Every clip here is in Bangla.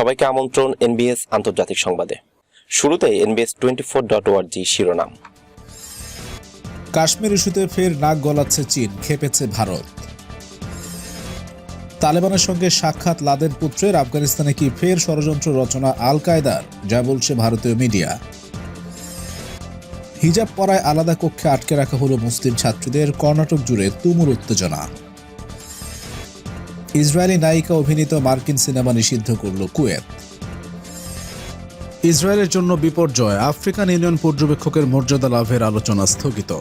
সবাইকে আমন্ত্রণ এনবিএস আন্তর্জাতিক সংবাদে। শুরুতে এনবিএস টোয়েন্টি ফোর ডট ওয়ার্জি শিরোনাম। কাশ্মীর ইস্যুতে ফের নাক গলাচ্ছে চীন, খেপেছে ভারত। তালেবানের সঙ্গে সাক্ষাৎ লাদেন পুত্রের আফগানিস্তানে কি ফের ষড়যন্ত্র রচনা আল কায়দার যা বলছে ভারতীয় মিডিয়া। হিজাব পরায় আলাদা কক্ষে আটকে রাখা হলো মুসলিম ছাত্রীদের কর্ণাটক জুড়ে তুমুল উত্তেজনা। ইসরায়েলি নায়িকা অভিনীত মার্কিন সিনেমা নিষিদ্ধ করল কুয়েত। ইসরায়েলের জন্য বিপর্যয়, আফ্রিকান ইউনিয়ন পর্যবেক্ষকের মর্যাদা লাভের আলোচনা স্থগিত।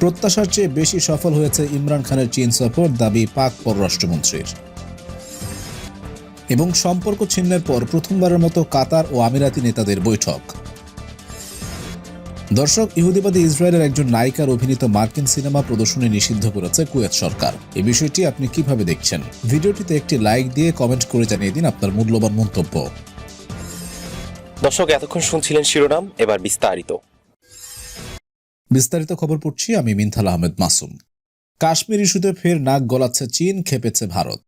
প্রত্যাশার চেয়ে বেশি সফল হয়েছে ইমরান খানের চীন সফর, দাবি পাক পররাষ্ট্রমন্ত্রীর। এবং সম্পর্ক ছিন্নের পর প্রথমবারের মতো কাতার ও আমিরাতি নেতাদের বৈঠক। দর্শক ইহুদিবাদী ইসরায়েলের একজন নায়িকার অভিনীত মার্কিন সিনেমা প্রদর্শনী নিষিদ্ধ করেছে কুয়েত সরকার। এই বিষয়টি আপনি কীভাবে দেখছেন? ভিডিওটিতে একটি লাইক দিয়ে কমেন্ট করে জানিয়ে দিন আপনার মূল্যবান মন্তব্য। দর্শক এতক্ষণ শুনছিলেন শিরোনাম এবার বিস্তারিত। বিস্তারিত খবর পড়ছি আমি মিনথাল আহমেদ মাসুম। কাশ্মীর ইস্যুতে ফের নাক গলাচ্ছে চীন খেপেছে ভারত।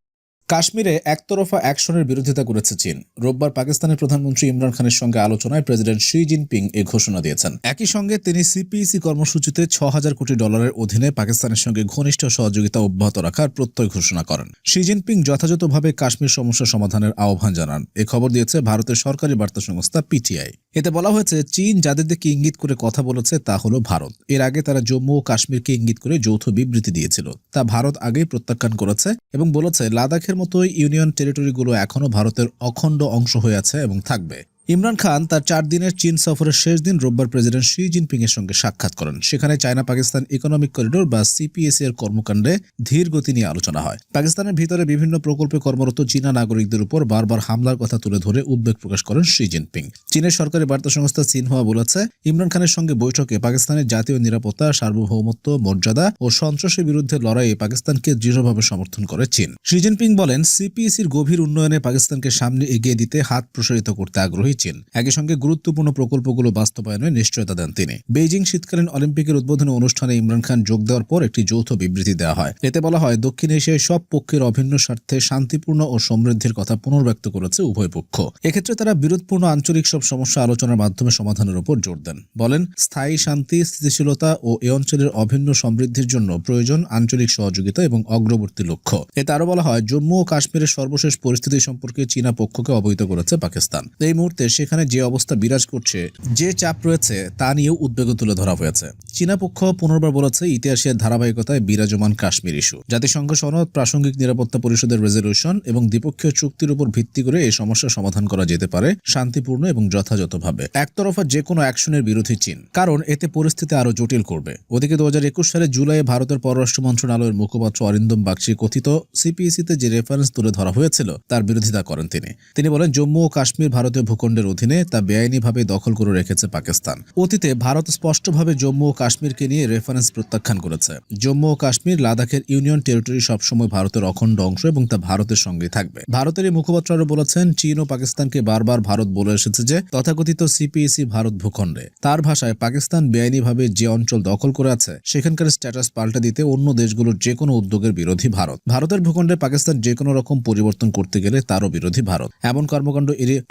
কাশ্মীরে একতরফা অ্যাকশনের বিরোধিতা করেছে চীন। রোববার পাকিস্তানের প্রধানমন্ত্রী ইমরান খানের সঙ্গে আলোচনায় প্রেসিডেন্ট শি জিনপিং এ ঘোষণা দিয়েছেন। একই সঙ্গে তিনি সিপিইসি কর্মসূচিতে ছ হাজার কোটি ডলারের অধীনে পাকিস্তানের সঙ্গে ঘনিষ্ঠ সহযোগিতা অব্যাহত রাখার প্রত্যয় ঘোষণা করেন। শি জিনপিং যথাযথভাবে কাশ্মীর সমস্যা সমাধানের আহ্বান জানান। এ খবর দিয়েছে ভারতের সরকারি বার্তা সংস্থা পিটিআই। এতে বলা হয়েছে, চীন যাদের দিকে ইঙ্গিত করে কথা বলেছে তা হল ভারত। এর আগে তারা জম্মু ও কাশ্মীরকে ইঙ্গিত করে যৌথ বিবৃতি দিয়েছিল। তা ভারত আগেই প্রত্যাখ্যান করেছে এবং বলেছে, লাদাখের মতোই ইউনিয়ন টেরিটরিগুলো এখনও ভারতের অখণ্ড অংশ হয়ে আছে এবং থাকবে। ইমরান খান তার চার দিনের চীন সফরের শেষ দিন রোববার প্রেসিডেন্ট শি জিনপিং এর সঙ্গে সাক্ষাৎ করেন। সেখানে চায়না পাকিস্তান ইকোনমিক করিডোর বা সিপিএসি এর কর্মকাণ্ডে ধীর গতি নিয়ে আলোচনা হয়। পাকিস্তানের ভিতরে বিভিন্ন প্রকল্পে কর্মরত চীনা নাগরিকদের উপর বারবার হামলার কথা তুলে ধরে উদ্বেগ প্রকাশ করেন শি জিনপিং। চীনের সরকারি বার্তা সংস্থা সিনহুয়া বলেছে, ইমরান খানের সঙ্গে বৈঠকে পাকিস্তানের জাতীয় নিরাপত্তা, সার্বভৌমত্ব, মর্যাদা ও সন্ত্রাসের বিরুদ্ধে লড়াইয়ে পাকিস্তানকে দৃঢ়ভাবে সমর্থন করে চীন। শি জিনপিং বলেন সিপিএসির গভীর উন্নয়নে পাকিস্তানকে সামনে এগিয়ে দিতে হাত প্রসারিত করতে আগ্রহী চীন একই সঙ্গে গুরুত্বপূর্ণ প্রকল্পগুলো বাস্তবায়নে নিশ্চয়তা দেন তিনি। বেইজিং শীতকালীন অলিম্পিকের উদ্বোধনী অনুষ্ঠানে ইমরান খান যোগ দেওয়ার পর একটি যৌথ বিবৃতি দেওয়া হয়। এতে বলা হয়, দক্ষিণ এশিয়ায় সব পক্ষের অভিন্ন স্বার্থে শান্তিপূর্ণ ও সমৃদ্ধির কথা পুনর্ব্যক্ত করেছে উভয় পক্ষ। এক্ষেত্রে তারা বিরোধপূর্ণ আঞ্চলিক সব সমস্যা আলোচনার মাধ্যমে সমাধানের উপর জোর দেন। বলেন, স্থায়ী শান্তি, স্থিতিশীলতা ও এ অঞ্চলের অভিন্ন সমৃদ্ধির জন্য প্রয়োজন আঞ্চলিক সহযোগিতা এবং অগ্রবর্তী লক্ষ্য। এতে আরও বলা হয়, জম্মু ও কাশ্মীরের সর্বশেষ পরিস্থিতি সম্পর্কে চীনা পক্ষকে অবহিত করেছে পাকিস্তান। এই মুহূর্তে সেখানে যে অবস্থা বিরাজ করছে, যে চাপ রয়েছে, তা নিয়েও উদ্বেগ তুলে ধরা হয়েছে। চীনা পক্ষ পুনর্বার বলেছে, ইতিহাসের ধারাবাহিকতায় বিরাজমান কাশ্মীর ইস্যু। জাতিসংঘ সনদ, প্রাসঙ্গিক নিরাপত্তা পরিষদের রেজলিউশন এবং দ্বিপক্ষীয় চুক্তির উপর ভিত্তি করে এই সমস্যা সমাধান করা যেতে পারে শান্তিপূর্ণ এবং যথাযথভাবে। একতরফা যে কোনো অ্যাকশনের বিরোধী চীন, কারণ এতে পরিস্থিতি আরও জটিল করবে। ওদিকে দু সালে জুলাইয়ে ভারতের পররাষ্ট্র মন্ত্রণালয়ের মুখপাত্র অরিন্দম বাগচি কথিত সিপিএসিতে যে রেফারেন্স তুলে ধরা হয়েছিল, তার বিরোধিতা করেন তিনি। তিনি বলেন, জম্মু ও কাশ্মীর ভারতীয় ভূখণ্ডের অধীনে তা বেআইনিভাবে দখল করে রেখেছে পাকিস্তান। অতীতে ভারত স্পষ্টভাবে জম্মু ও কাশ্মীরকে নিয়ে রেফারেন্স প্রত্যাখ্যান করেছে। জম্মু ও কাশ্মীর লাদাখের ইউনিয়ন টেরিটরি সবসময় ভারতের অখণ্ড অংশ এবং তা ভারতের সঙ্গে থাকবে। ভারতের এই মুখপাত্র আরও বলেছেন, চীন ও পাকিস্তানকে বারবার ভারত বলে এসেছে যে, তথাকথিত সিপিএসি ভারত ভূখণ্ডে। তার ভাষায়, পাকিস্তান বেআইনিভাবে যে অঞ্চল দখল করে আছে, সেখানকার স্ট্যাটাস পাল্টে দিতে অন্য দেশগুলোর যে কোনো উদ্যোগের বিরোধী ভারত। ভারতের ভূখণ্ডে পাকিস্তান যে কোনো রকম পরিবর্তন করতে গেলে তারও বিরোধী ভারত। এমন কর্মকাণ্ড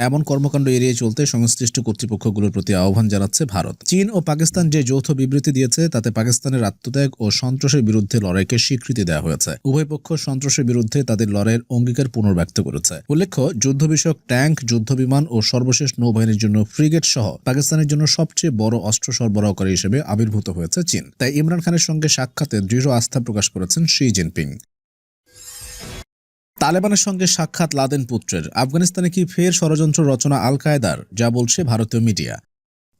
এমন কর্মকাণ্ড এড়িয়ে চলতে সংশ্লিষ্ট কর্তৃপক্ষগুলোর প্রতি আহ্বান জানাচ্ছে ভারত। চীন ও পাকিস্তান যে যৌথ বিবৃতি দিয়েছে, তাতে পাকিস্তানের আত্মত্যাগ ও সন্ত্রাসের বিরুদ্ধে লড়াইকে স্বীকৃতি দেওয়া হয়েছে। উভয় পক্ষ সন্ত্রাসের বিরুদ্ধে তাদের লড়াইয়ের অঙ্গীকার পুনর্ব্যক্ত করেছে। উল্লেখ্য যুদ্ধ বিষয়ক ট্যাঙ্ক যুদ্ধ বিমান ও সর্বশেষ নৌবাহিনীর জন্য ফ্রিগেট সহ পাকিস্তানের জন্য সবচেয়ে বড় অস্ত্র সরবরাহকারী হিসেবে আবির্ভূত হয়েছে চীন। তাই ইমরান খানের সঙ্গে সাক্ষাতে দৃঢ় আস্থা প্রকাশ করেছেন শি জিনপিং। তালেবানের সঙ্গে সাক্ষাৎ লাদেন পুত্রের। আফগানিস্তানে কি ফের ষড়যন্ত্র রচনা আল কায়দার যা বলছে ভারতীয় মিডিয়া।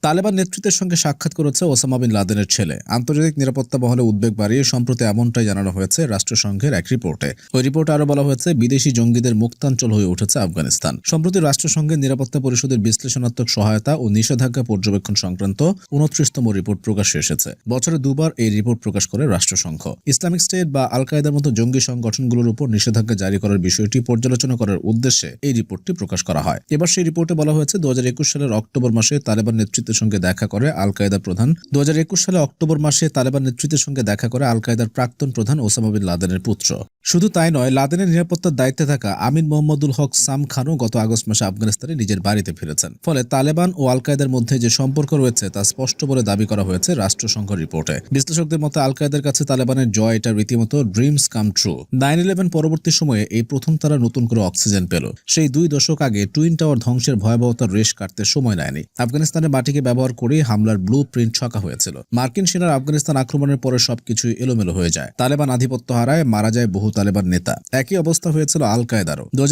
তালেবান নেতৃত্বের সঙ্গে সাক্ষাৎ করেছে ওসামা বিন লাদেনের ছেলে। আন্তর্জাতিক নিরাপত্তা মহলে উদ্বেগ বাড়িয়ে সম্প্রতি এমনটাই জানানো হয়েছে রাষ্ট্রসংঘের এক রিপোর্টে। ওই রিপোর্টে আরও বলা হয়েছে, বিদেশি জঙ্গিদের মুক্তাঞ্চল হয়ে উঠেছে আফগানিস্তান। সম্প্রতি রাষ্ট্রসংঘের নিরাপত্তা পরিষদের বিশ্লেষণাত্মক সহায়তা ও নিষেধাজ্ঞা পর্যবেক্ষণ সংক্রান্ত উনত্রিশতম রিপোর্ট প্রকাশ্যে এসেছে। বছরে দুবার এই রিপোর্ট প্রকাশ করে রাষ্ট্রসংঘ। ইসলামিক স্টেট বা আল কায়দার মতো জঙ্গি সংগঠনগুলোর উপর নিষেধাজ্ঞা জারি করার বিষয়টি পর্যালোচনা করার উদ্দেশ্যে এই রিপোর্টটি প্রকাশ করা হয়। এবার সেই রিপোর্টে বলা হয়েছে, দু হাজার একুশ সালের অক্টোবর মাসে তালেবান নেতৃত্বের নেতৃত্বের সঙ্গে দেখা করে আল কায়দা প্রধান। দু হাজার একুশ সালে অক্টোবর মাসে তালেবান নেতৃত্বের সঙ্গে দেখা করে আল কায়দার প্রাক্তন প্রধান ওসামা বিন লাদেনের পুত্র। শুধু তাই নয়, লাদেনের নিরাপত্তার দায়িত্বে থাকা আমিন মোহাম্মদুল হক সাম খানও গত আগস্ট মাসে আফগানিস্তানে নিজের বাড়িতে ফিরেছেন। ফলে তালেবান ও আল কায়দার মধ্যে যে সম্পর্ক রয়েছে তা স্পষ্ট বলে দাবি করা হয়েছে রাষ্ট্রসংঘ রিপোর্টে। বিশ্লেষকদের মতে আল কায়দার কাছে তালেবানের জয় এটা রীতিমতো dreams come true nine eleven পরবর্তী সময়ে এই প্রথম তারা নতুন করে অক্সিজেন পেল। সেই দুই দশক আগে টুইন টাওয়ার ধ্বংসের ভয়াবহতার রেশ কাটতে সময় নেয়নি। আফগানিস্তানের মাটিকে ব্যবহার করে হামলার ব্লু প্রিন্ট ছকা হয়েছিল। মার্কিন সেনার আফগানিস্তান আক্রমণের পরে সবকিছুই এলোমেলো হয়ে যায়। তালেবান আধিপত্য হারায়, মারা যায় বহু তালেবান নেতা। একই অবস্থা হয়েছিল আল কায়দারও দু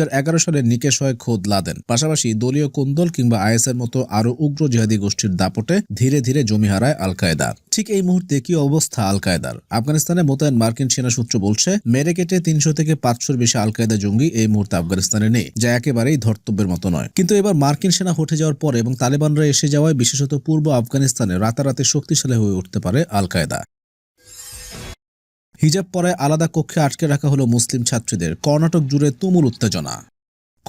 সালে নিকেশ হয় খোদ লাদেন। পাশাপাশি দলীয় কোন্দল কিংবা আইএসের মতো আরও উগ্র জিহাদি গোষ্ঠীর দাপটে ধীরে ধীরে জমি হারায় আল কায়দা ঠিক এই মুহূর্তে কি অবস্থা আল কায়দার আফগানিস্তানে মোতায়েন মার্কিন সেনা সূত্র বলছে মেরে কেটে তিনশো থেকে পাঁচশোর বেশি আল কায়দা জঙ্গি এই মুহূর্তে আফগানিস্তানে নেই, যা একেবারেই ধর্তব্যের মতো নয়। কিন্তু এবার মার্কিন সেনা হটে যাওয়ার পর এবং তালেবানরা এসে যাওয়ায় বিশেষত পূর্ব আফগানিস্তানে রাতারাতি শক্তিশালী হয়ে উঠতে পারে আল কায়দা হিজাব পরায় আলাদা কক্ষে আটকে রাখা হলো মুসলিম ছাত্রীদের। কর্ণাটক জুড়ে তুমুল উত্তেজনা।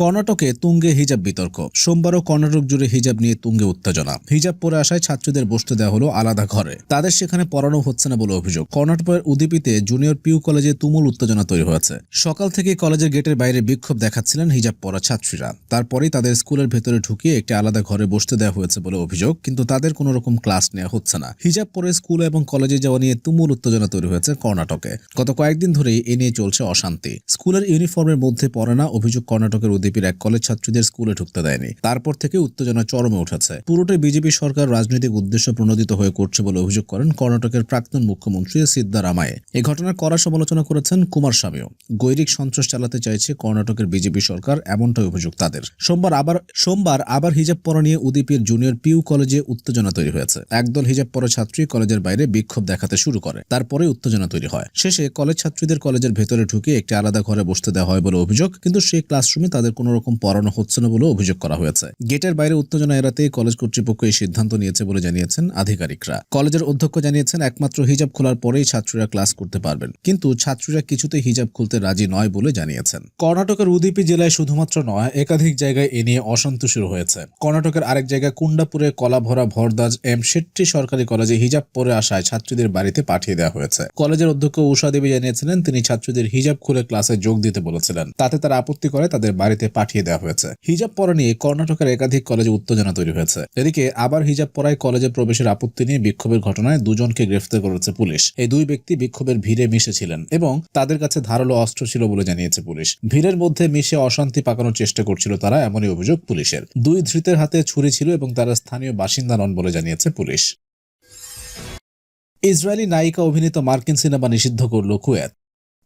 কর্ণাটকে তুঙ্গে হিজাব বিতর্ক। সোমবারও কর্ণাটক জুড়ে হিজাব নিয়ে তুঙ্গে উত্তেজনা। হিজাব পরে আসায় ছাত্রীদের বসতে দেওয়া হলো আলাদা ঘরে। তাদের সেখানে পড়ানো হচ্ছে না বলে অভিযোগ। কর্ণাটকের উদীপিতে জুনিয়র পিউ কলেজে তুমুল উত্তেজনা তৈরি হয়েছে। সকাল থেকে কলেজের গেটের বাইরে বিক্ষোভ দেখাচ্ছিলেন হিজাব পরা ছাত্রীরা। তারপরেই তাদের স্কুলের ভেতরে ঢুকিয়ে একটি আলাদা ঘরে বসতে দেওয়া হয়েছে বলে অভিযোগ, কিন্তু তাদের কোনো রকম ক্লাস নেওয়া হচ্ছে না। হিজাব পরে স্কুল এবং কলেজে যাওয়া নিয়ে তুমুল উত্তেজনা তৈরি হয়েছে কর্ণাটকে। গত কয়েকদিন ধরেই এ নিয়ে চলছে অশান্তি। স্কুলের ইউনিফর্মের মধ্যে পড়ে না অভিযোগ কর্ণাটকের উদীপীর এক কলেজ ছাত্রীদের স্কুলে ঢুকতে দেয়নি। তারপর থেকে উত্তেজনা চরমে উঠেছে। পুরোটাই বিজেপি সরকার রাজনৈতিক উদ্দেশ্য প্রণোদিত হয়ে করছে বলে অভিযোগ করেন কর্ণাটকের প্রাক্তন মুখ্যমন্ত্রী সিদ্দারামায়ে এই ঘটনার কড়া সমালোচনা করেছেন কুমার স্বামীও গৈরিক সন্ত্রাস চালাতে চাইছে কর্ণাটকের বিজেপি সরকার, এমনটাই অভিযোগ তাদের। সোমবার আবার সোমবার আবার হিজাব পরা নিয়ে উদীপীর জুনিয়র পিউ কলেজে উত্তেজনা তৈরি হয়েছে। একদল হিজাব পরা ছাত্রী কলেজের বাইরে বিক্ষোভ দেখাতে শুরু করে। তারপরে উত্তেজনা তৈরি হয়। শেষে কলেজ ছাত্রীদের কলেজের ভেতরে ঢুকে একটি আলাদা ঘরে বসতে দেওয়া হয় বলে অভিযোগ, কিন্তু সেই ক্লাসরুমে তাদের কোনো রকম পড়ানো হচ্ছে না বলে অভিযোগ করা হয়েছে। গেটের বাইরে উত্তেজনা এড়াতে কলেজ কর্তৃপক্ষ এই সিদ্ধান্ত নিয়েছে বলে জানিয়েছেন আধিকারিকরা। কলেজের অধ্যক্ষ জানিয়েছেন, একমাত্র হিজাব খোলার পরেই ছাত্রীরা ক্লাস করতে পারবেন। কিন্তু ছাত্রীরা কিছুতেই হিজাব খুলতে রাজি নয় বলে জানিয়েছেন। কর্ণাটকের উদীপি জেলায় শুধুমাত্র নয়, একাধিক জায়গায় এ নিয়ে অশান্ত শুরু হয়েছে। কর্ণাটকের আরেক জায়গায় কুন্ডাপুরে কলাভরা, ভরদাস, এম শেট্টি সরকারি কলেজে হিজাব পরে আসায় ছাত্রীদের বাড়িতে পাঠিয়ে দেওয়া হয়েছে। কলেজের অধ্যক্ষ উষা দেবী জানিয়েছিলেন, তিনি ছাত্রীদের হিজাব খুলে ক্লাসে যোগ দিতে বলেছিলেন। তাতে তারা আপত্তি করে তাদের বাড়িতে পাঠিয়ে দেওয়া হয়েছে। হিজাব পরা নিয়ে কর্ণাটকের একাধিক কলেজে উত্তেজনা তৈরি হয়েছে। এদিকে আবার হিজাব পরায় কলেজে প্রবেশের আপত্তি নিয়ে বিক্ষোভের ঘটনায় দুজনকে গ্রেফতার করেছে পুলিশ। এই দুই ব্যক্তি বিক্ষোভের ভিড়ে মিশেছিলেন এবং তাদের কাছে ধারালো অস্ত্র ছিল বলে জানিয়েছে পুলিশ। ভিড়ের মধ্যে মিশে অশান্তি পাকানোর চেষ্টা করছিল তারা, এমনই অভিযোগ পুলিশের। দুই ধৃতের হাতে ছুরি ছিল এবং তারা স্থানীয় বাসিন্দা নন বলে জানিয়েছে পুলিশ। ইসরায়েলি নায়িকা অভিনীত মার্কিন সিনেমা নিষিদ্ধ করল কুয়েত।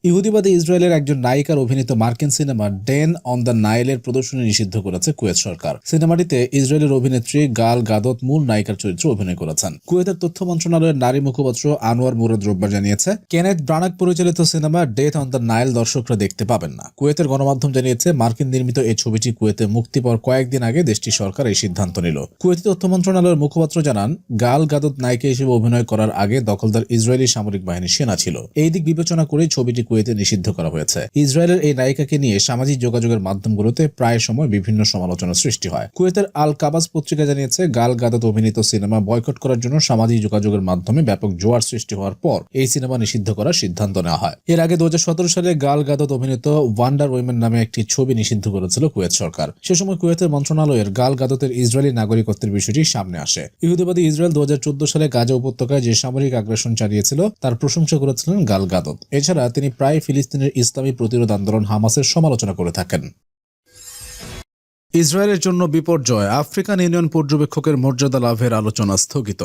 ইহুদিবাদী ইসরায়েলের একজন নায়িকার অভিনীত মার্কিন সিনেমা ডেন অন দ্য নাইলের প্রদর্শনী নিষিদ্ধ করেছে কুয়েত সরকার। সিনেমাটিতে ইসরায়েলের অভিনেত্রী গাল গাদত মূল নায়িকার চরিত্রে অভিনয় করেছেন। কুয়েতের তথ্য মন্ত্রণালয়ের নারী মুখপাত্র আনোয়ার মুরাদ রোববার জানিয়েছে, কেনেথ ব্রানাক পরিচালিত cinema death on the Nile দর্শকরা দেখতে পাবেন না। কুয়েতের গণমাধ্যম জানিয়েছে, মার্কিন নির্মিত এই ছবিটি কুয়েতে মুক্তি পাওয়ার কয়েকদিন আগে দেশটির সরকার এই সিদ্ধান্ত নিল। কুয়েতি তথ্য মন্ত্রণালয়ের মুখপাত্র জানান, গাল গাদত নায়িকা হিসেবে অভিনয় করার আগে দখলদার ইসরায়েলি সামরিক বাহিনীর সেনা ছিল। এই দিক বিবেচনা করে ছবিটি কুয়েতে নিষিদ্ধ করা হয়েছে। ইসরায়েলের এই নায়িকাকে নিয়ে সামাজিক যোগাযোগের মাধ্যমগুলোতে প্রায় সময় বিভিন্ন সমালোচনার সৃষ্টি হয়। কুয়েতের আল কাবাজ পত্রিকা জানিয়েছে, গাল গাদত অভিনীত সিনেমা বয়কট করার জন্য সামাজিক যোগাযোগের মাধ্যমে ব্যাপক জোয়ার সৃষ্টি হওয়ার পর এই সিনেমা নিষিদ্ধ করার সিদ্ধান্ত নেওয়া হয়। এর আগে দু সালে গাল গাদত অভিনীত ওয়ান্ডার উইমেন নামে একটি ছবি নিষিদ্ধ করেছিল কুয়েত সরকার। সে সময় কুয়েতের মন্ত্রণালয়ের গাল গাদতের ইসরায়েলি নাগরিকত্বের বিষয়টি সামনে আসে। ইহুদিবাদী ইসরায়েল দু হাজার চোদ্দ সালে গাজা উপত্যকায় যে সামরিক আগ্রাসন চালিয়েছিল, তার প্রশংসা করেছিলেন গাল গাদত। এছাড়া তিনি প্রায় ফিলিস্তিনের ইসলামী প্রতিরোধ আন্দোলন হামাসের সমালোচনা করে থাকেন। ইসরায়েলের জন্য বিপর্যয় আফ্রিকান ইউনিয়ন পর্যবেক্ষকের মর্যাদা লাভের আলোচনা স্থগিত।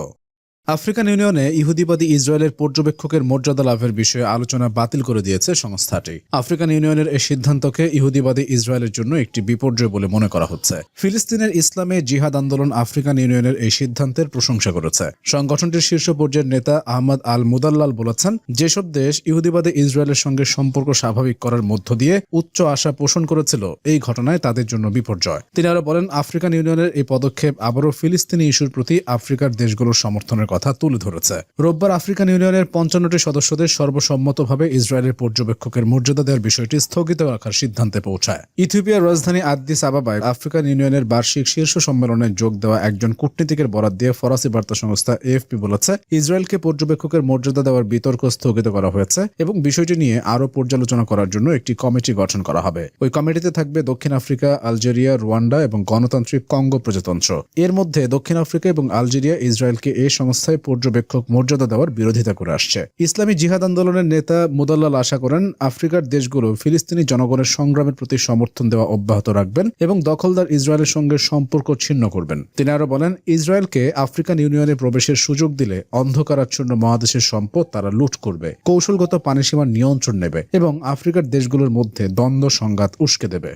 আফ্রিকান ইউনিয়নে ইহুদিবাদী ইসরায়েলের পর্যবেক্ষকের মর্যাদা লাভের বিষয়ে আলোচনা বাতিল করে দিয়েছে সংস্থাটি। আফ্রিকান ইউনিয়নের এই সিদ্ধান্তকে ইহুদিবাদী ইসরায়েলের জন্য একটি বিপর্যয় বলে মনে করা হচ্ছে। ফিলিস্তিনের ইসলামে জিহাদ আন্দোলন আফ্রিকান ইউনিয়নের এই সিদ্ধান্তের প্রশংসা করেছে। সংগঠনটির শীর্ষ পর্যায়ের নেতা আহমদ আল মুদাল্লাল বলেছেন, যেসব দেশ ইহুদিবাদী ইসরায়েলের সঙ্গে সম্পর্ক স্বাভাবিক করার মধ্য দিয়ে উচ্চ আশা পোষণ করেছিল, এই ঘটনায় তাদের জন্য বিপর্যয়। তিনি আরও বলেন, আফ্রিকান ইউনিয়নের এই পদক্ষেপ আবারও ফিলিস্তিনি ইস্যুর প্রতি আফ্রিকার দেশগুলোর সমর্থনের কথা। তুলে ধরেছে। রোববার আফ্রিকান ইউনিয়নের পঞ্চান্নটি সদস্যদের সর্বসম্মতভাবে ইসরায়েলের পর্যবেক্ষকের মর্যাদা দেওয়ার বিষয়টি স্থগিত রাখার সিদ্ধান্তে পৌঁছায়। ইথিওপিয়ার রাজধানী আদ্দিস আবাবায় আফ্রিকান ইউনিয়নের বার্ষিক শীর্ষ সম্মেলনে যোগ দেওয়া একজন কূটনীতিকের বরাদ দিয়ে ফরাসি বার্তা সংস্থা এএফপি বলেছে, ইসরায়েলকে পর্যবেক্ষকের মর্যাদা দেওয়ার বিতর্ক স্থগিত করা হয়েছে এবং বিষয়টি নিয়ে আরও পর্যালোচনা করার জন্য একটি কমিটি গঠন করা হবে। ওই কমিটিতে থাকবে দক্ষিণ আফ্রিকা, আলজেরিয়া, রুয়ান্ডা এবং গণতান্ত্রিক কঙ্গো প্রজাতন্ত্র। এর মধ্যে দক্ষিণ আফ্রিকা এবং আলজেরিয়া ইসরায়েলকে এই সংস্থায় পর্যবেক্ষক মর্যাদা দেওয়ার বিরোধিতা করে আসছে। ইসলামী জিহাদ আন্দোলনের নেতা মুদাল্লাল আশা করেন, আফ্রিকার দেশগুলো ফিলিস্তিনি জনগণের সংগ্রামের প্রতি সমর্থন দেওয়া অব্যাহত রাখবেন এবং দখলদার ইসরায়েলের সঙ্গে সম্পর্ক ছিন্ন করবেন। তিনি আরও বলেন, ইসরায়েলকে আফ্রিকান ইউনিয়নে প্রবেশের সুযোগ দিলে অন্ধকারাচ্ছন্ন মহাদেশের সম্পদ তারা লুট করবে, কৌশলগত পানিসীমার নিয়ন্ত্রণ নেবে এবং আফ্রিকার দেশগুলোর মধ্যে দ্বন্দ্ব সংঘাত উস্কে দেবে।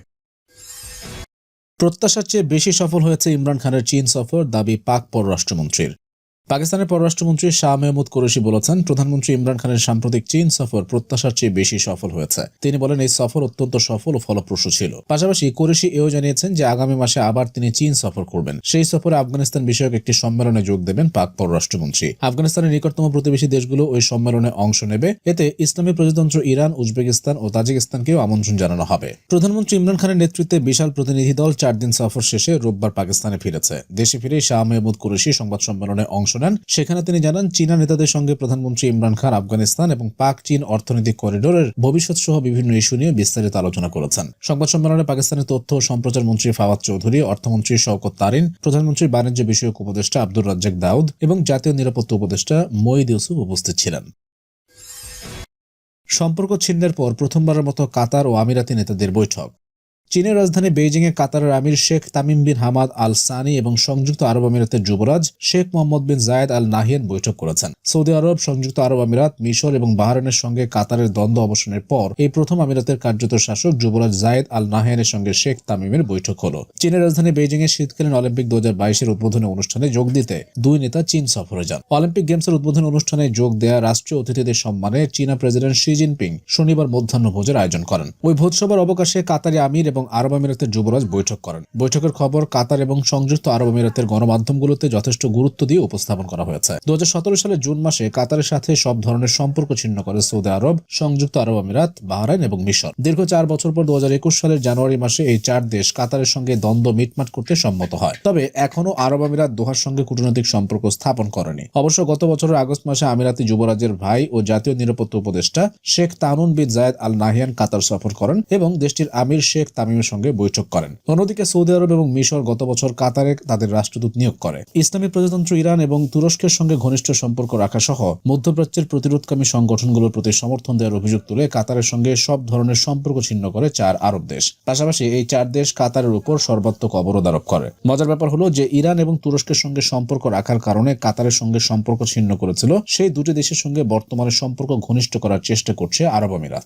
প্রত্যাশার চেয়ে বেশি সফল হয়েছে ইমরান খানের চীন সফর, দাবি পাক পররাষ্ট্রমন্ত্রীর। পাকিস্তানের পররাষ্ট্রমন্ত্রী শাহ মেহমুদ কুরেশি বলেছেন, প্রধানমন্ত্রী ইমরান খানের সাম্প্রতিক চীন সফর প্রত্যাশার চেয়ে বেশি সফল হয়েছে। তিনি বলেন, এই সফর অত্যন্ত সফল ও ফলপ্রসূ ছিল। পাশাপাশি কুরেশি এও জানিয়েছেন যে আগামী মাসে আবার তিনি চীন সফর করবেন। সেই সফরে আফগানিস্তান বিষয়ক একটি সম্মেলনে যোগ দেবেন পাক পররাষ্ট্রমন্ত্রী। আফগানিস্তানের নিকটতম প্রতিবেশী দেশগুলো ওই সম্মেলনে অংশ নেবে। এতে ইসলামী প্রজাতন্ত্র ইরান, উজবেকিস্তান ও তাজিকিস্তানকেও আমন্ত্রণ জানানো হবে। প্রধানমন্ত্রী ইমরান খানের নেতৃত্বে বিশাল প্রতিনিধি দল চার দিন সফর শেষে রোববার পাকিস্তানে ফিরেছে। দেশে ফিরে শাহ মেহমুদ কুরেশি সংবাদ সম্মেলনে অংশ নেন সেখানে তিনি জানান, চীনা নেতাদের সঙ্গে প্রধানমন্ত্রী ইমরান খান আফগানিস্তান এবং পাক চীন অর্থনৈতিক করিডোরের ভবিষ্যৎ সহ বিভিন্ন ইস্যু নিয়ে বিস্তারিত আলোচনা করেছেন। সংবাদ সম্মেলনে পাকিস্তানের তথ্য ও সম্প্রচার মন্ত্রী ফাওয়াদ চৌধুরী, অর্থমন্ত্রী শওকত তারিন প্রধানমন্ত্রীর বাণিজ্য বিষয়ক উপদেষ্টা আব্দুর রাজ্জাক দাউদ এবং জাতীয় নিরাপত্তা উপদেষ্টা মঈদ ইউসুফ উপস্থিত ছিলেন। সম্পর্ক ছিন্নের পর প্রথমবারের মতো কাতার ও আমিরাতি নেতাদের বৈঠক। চীনের রাজধানী বেইজিংয়ে কাতারের আমির Sheikh Tamim bin Hamad Al Thani এবং সংযুক্ত আরব আমিরাতের যুবরাজ শেখ মোহাম্মদ বিন জায়েদ আল নাহিয়ান বৈঠক করেছেন। সৌদি আরব, সংযুক্ত আরব আমিরাত, মিশর এবং বাহারানের সঙ্গে কাতারের দ্বন্দ্ব অবসানের পর এই প্রথম আমিরাতের কার্যত শাসক যুবরাজ জায়েদ আল নাহিয়ানের সঙ্গে শেখ তামিমের বৈঠক হলো। চীনের রাজধানী বেইজিংয়ে শীতকালীন অলিম্পিক দু হাজার বাইশের উদ্বোধনী অনুষ্ঠানে যোগ দিতে দুই নেতা চীন সফরে যান। অলিম্পিক গেমসের উদ্বোধনী অনুষ্ঠানে যোগ দেয়া রাষ্ট্রীয় অতিথিদের সম্মানে চীনা প্রেসিডেন্ট শি জিনপিং শনিবার মধ্যাহ্ন ভোজের আয়োজন করেন। ওই ভোজসভার অবকাশে কাতারি আমির এবং আরব আমিরাতের যুবরাজ বৈঠক করেন। বৈঠকের খবর কাতার এবং সংযুক্ত আরব আমিরাতের গণমাধ্যমগুলোতে যথেষ্ট গুরুত্ব দিয়ে উপস্থাপন করা হয়েছে। দু সালের জুন মাসে কাতারের সাথে সব ধরনের সম্পর্ক ছিন্ন করে সৌদি আরব, সংযুক্ত আরব আমিরাত, বাহরাইন এবং মিশর। দীর্ঘ চার বছর পর দু সালের জানুয়ারি মাসে এই চার দেশ কাতারের সঙ্গে দ্বন্দ্ব মিটমাট করতে সম্মত হয়। তবে এখনও আরব আমিরাত দোহার সঙ্গে কূটনৈতিক সম্পর্ক স্থাপন করেনি। অবশ্য গত বছরের আগস্ট মাসে আমিরাতি যুবরাজের ভাই ও জাতীয় নিরাপত্তা উপদেষ্টা শেখ তানুন বিন জায়েদ আল নাহিয়ান কাতার সফর করেন এবং দেশটির আমির শেখ তামিমের সঙ্গে বৈঠক করেন। অন্যদিকে সৌদি আরব এবং মিশর গত বছর কাতারে তাদের রাষ্ট্রদূত নিয়োগ করে। ইসলামী প্রজাতন্ত্র ইরান এবং তুরস্কের সঙ্গে ঘনিষ্ঠ সম্পর্ক রাখা সহ মধ্যপ্রাচ্যের প্রতিরোধকামী সংগঠনগুলোর প্রতি সমর্থন দেওয়ার অভিযোগ তুলে কাতারের সঙ্গে সব ধরনের সম্পর্ক ছিন্ন করে চার আরব দেশ। পাশাপাশি এই চার দেশ কাতারের উপর সর্বাত্মক অবরোধ আরোপ করে। মজার ব্যাপার হলো যে ইরান এবং তুরস্কের সঙ্গে সম্পর্ক রাখার কারণে কাতারের সঙ্গে সম্পর্ক ছিন্ন করেছিল, সেই দুটি দেশের সঙ্গে বর্তমানে সম্পর্ক ঘনিষ্ঠ করার চেষ্টা করছে আরব আমিরাত।